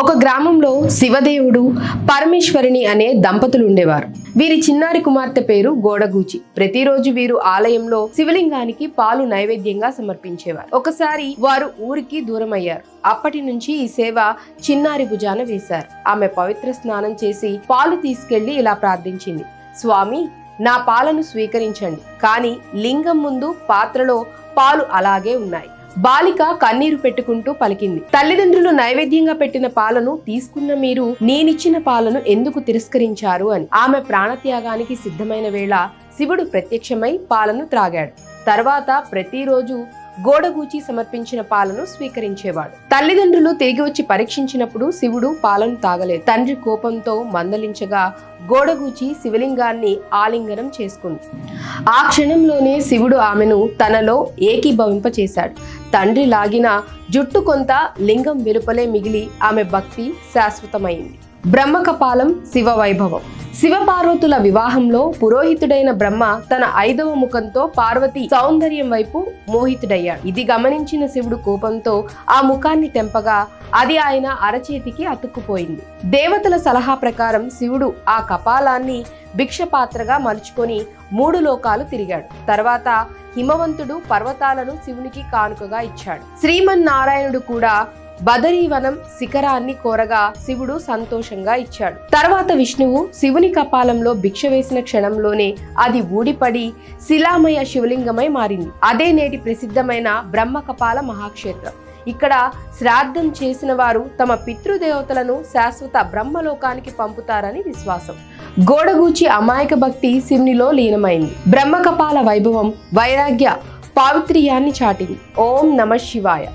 ఒక గ్రామంలో శివదేవుడు పరమేశ్వరిని అనే దంపతులు ఉండేవారు వీరి చిన్నారి కుమార్తె పేరు గోడగూచి. ప్రతిరోజు వీరు ఆలయంలో శివలింగానికి పాలు నైవేద్యంగా సమర్పించేవారు. ఒకసారి వారు ఊరికి దూరం అయ్యారు అప్పటి నుంచి ఈ సేవ చిన్నారి భుజాన వేశారు. ఆమె పవిత్ర స్నానం చేసి పాలు తీసుకెళ్ళి ఇలా ప్రార్థించింది. స్వామి నా పాలను స్వీకరించండి. కానీ లింగం ముందు పాత్రలో పాలు అలాగే ఉన్నాయి. బాలిక కన్నీరు పెట్టుకుంటూ పలికింది. తల్లిదండ్రులు నైవేద్యంగా పెట్టిన పాలను తీసుకున్న మీరు నేనిచ్చిన పాలను ఎందుకు తిరస్కరించారు అని. ఆమె ప్రాణత్యాగానికి సిద్ధమైన వేళ శివుడు ప్రత్యక్షమై పాలను త్రాగాడు. తర్వాత ప్రతిరోజు గోడగూచి సమర్పించిన పాలను స్వీకరించేవాడు. తల్లిదండ్రులు తిరిగి వచ్చి పరీక్షించినప్పుడు శివుడు పాలను తాగలేదు. తండ్రి కోపంతో మందలించగా గోడగూచి శివలింగాన్ని ఆలింగనం చేసుకుంది. ఆ క్షణంలోనే శివుడు ఆమెను తనలో ఏకీభవింపచేశాడు తండ్రి లాగిన జుట్టు కొంత లింగం వెలుపలే మిగిలి ఆమె భక్తి శాశ్వతమైంది. బ్రహ్మకపాలం శివ వైభవం శివపార్వతుల వివాహంలో పురోహితుడైన బ్రహ్మ తన ఐదవ ముఖంతో పార్వతి సౌందర్యం వైపు మోహితుడయ్యాడు. ఇది గమనించిన శివుడు కోపంతో ఆ ముఖాన్ని తెంపగా అది ఆయన అరచేతికి అతుక్కుపోయింది. దేవతల సలహా ప్రకారం శివుడు ఆ కపాలాన్ని భిక్షపాత్రగా మలుచుకొని మూడు లోకాలు తిరిగాడు. తర్వాత హిమవంతుడు పర్వతాలను శివునికి కానుకగా ఇచ్చాడు. శ్రీమన్నారాయణుడు కూడా బదరీవనం శిఖరాన్ని కోరగా శివుడు సంతోషంగా ఇచ్చాడు. తర్వాత విష్ణువు శివుని కపాలంలో భిక్ష వేసిన క్షణంలోనే అది ఊడిపడి శిలామయ శివలింగమై మారింది. అదే నేటి ప్రసిద్ధమైన బ్రహ్మకపాల మహాక్షేత్రం. ఇక్కడ శ్రాద్ధం చేసిన వారు తమ పితృదేవతలను శాశ్వత బ్రహ్మలోకానికి పంపుతారని విశ్వాసం. గోడగూచి అమాయక భక్తి శివునిలో లీనమైంది. బ్రహ్మకపాల వైభవం వైరాగ్య పావిత్ర్యాన్ని చాటింది. ఓం నమ శివాయ.